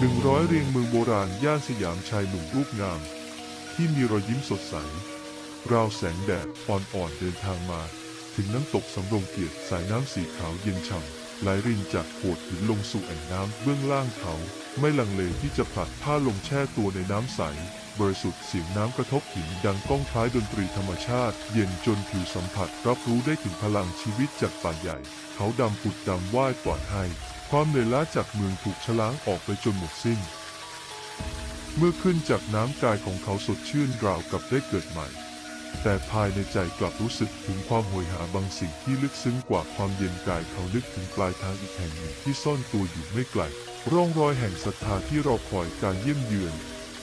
หนึ่งร้อยเรียงเมืองโบราณย่านสยามชายหนุ่มรูปงาม ที่มีรอยยิ้มสดใส ราวแสงแดดอ่อนๆเดินทางมา ถึงน้ำตกสำรงเกียรติสายน้ำสีขาวเย็นฉ่ำไหลรินจากโขดหินลงสู่แอ่งน้ำเบื้องล่างเขา ไม่ลังเลที่จะผลัดผ้าลงแช่ตัวในน้ำใส บริสุทธิ์เสียงน้ำกระทบหินดังก้องคล้ายดนตรีธรรมชาติ เย็นจนผิวสัมผัสรับรู้ได้ถึงพลังชีวิตจากป่าใหญ่ เขาดำปุดดำว่ายปลอดให้ ความเหนื่อยล้าจากเมืองถูกชะล้างออกไปจนหมดสิ้น เมื่อขึ้นจากน้ำกายของเขาสดชื่นราวกับได้เกิดใหม่ แต่ภายในใจกลับรู้สึกถึงความโหยหาบางสิ่งที่ลึกซึ้งกว่าความเย็นกายเขานึกถึงปลายทางอีกแห่งหนึ่งที่ซ่อนตัวอยู่ไม่ไกลร่องรอยแห่งศรัทธาที่รอคอยการเยี่ยมเยือน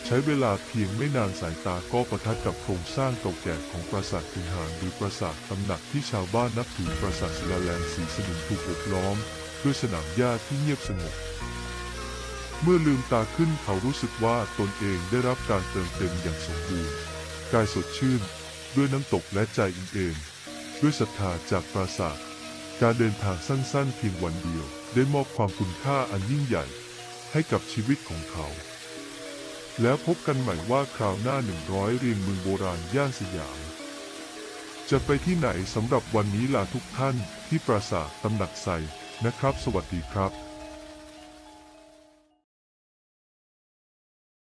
ใช้เวลาเพียงไม่นานสายตาก็ประทัดกับโครงสร้างเก่าแก่ของปราสาทพิหารหรือปราสาทตำหนักที่ชาวบ้านนับถือปราสาทศิลาแรงสีสนิมถูกอบล้อม ด้วยสนามหญ้าที่เงียบสงบเมื่อลืมตาขึ้นเขารู้สึกว่าตนเองได้รับการเติมเต็มอย่างสมบูรณ์กายสดชื่น ด้วยน้ำตกและใจอิ่มเอมด้วยศรัทธาจากปราสาทการเดินทางสั้นๆเพียงวันเดียว ได้มอบความคุณค่าอันยิ่งใหญ่ ให้กับชีวิตของเขา แล้วพบกันใหม่ว่าคราวหน้า 100 เรียงเมืองโบราณย่านสยาม จะไปที่ไหนสำหรับวันนี้ลาทุกท่านที่ปราสาทตำหนักใสนะครับ สวัสดีครับ